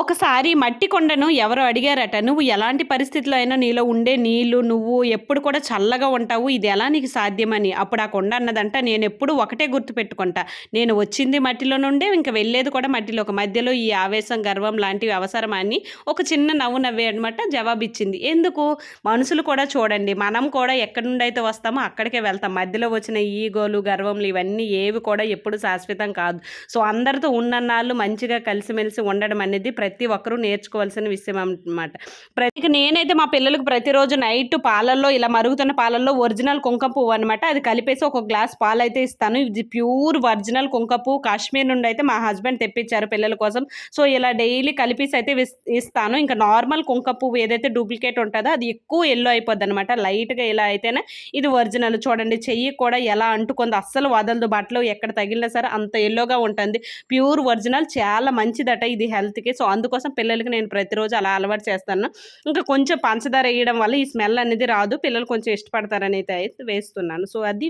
ఒకసారి మట్టి కొండను ఎవరో అడిగారట నువ్వు ఎలాంటి పరిస్థితిలో అయినా నీలో ఉండే నీళ్ళు నువ్వు ఎప్పుడు కూడా చల్లగా ఉంటావు ఇది ఎలా నీకు సాధ్యమని? అప్పుడు ఆ కొండ అన్నదంట నేను ఎప్పుడు ఒకటే గుర్తు పెట్టుకుంటా. నేను వచ్చింది మట్టిలో నుండే ఇంకా వెళ్ళేది కూడా మట్టిలో. ఒక మధ్యలో ఈ ఆవేశం గర్వం లాంటివి అవసరమా అని ఒక చిన్న నవ్వు నవ్వే అనమాట జవాబిచ్చింది. ఎందుకు? మనుషులు కూడా చూడండి మనం కూడా ఎక్కడి నుండి అయితే వస్తామో అక్కడికే వెళ్తాం. మధ్యలో వచ్చిన ఈగోలు గర్వంలు ఇవన్నీ ఏవి కూడా ఎప్పుడు శాశ్వతం కాదు. సో అందరితో ఉన్నన్నాళ్ళు మంచిగా కలిసిమెలిసి ఉండడం అనేది ప్రతి ఒక్కరూ నేర్చుకోవాల్సిన విషయం అన్నమాట. ప్రతి నేనైతే మా పిల్లలకు ప్రతిరోజు నైట్ పాలల్లో ఇలా మరుగుతున్న పాలల్లో ఒరిజినల్ కుంకుమ పువ్వు అనమాట అది కలిపేసి ఒక గ్లాస్ పాలు అయితే ఇస్తాను. ఇది ప్యూర్ ఒరిజినల్ కుంకుమ పువ్వు. కాశ్మీర్ నుండి అయితే మా హస్బెండ్ తెప్పించారు పిల్లల కోసం. సో ఇలా డైలీ కలిపేసి అయితే ఇస్తాను. ఇంకా నార్మల్ కుంక పువ్వు ఏదైతే డూప్లికేట్ ఉంటుందో అది ఎక్కువ ఎల్లో అయిపోద్ది అనమాట లైట్గా ఇలా అయితేనే ఇది ఒరిజినల్. చూడండి చెయ్యి కూడా ఎలా అంటుకుంది అస్సలు వదలదు. బట్టలు ఎక్కడ తగిలినా సరే అంత ఎల్లోగా ఉంటుంది. ప్యూర్ ఒరిజినల్ చాలా మంచిదట ఇది హెల్త్కి. సో అందుకోసం పిల్లలకి నేను ప్రతిరోజు అలా అలవాటు చేస్తాను. ఇంకా కొంచెం పంచదార వేయడం వల్ల ఈ స్మెల్ అనేది రాదు. పిల్లలు కొంచెం ఇష్టపడతారని అయితే వేస్తున్నాను. సో అది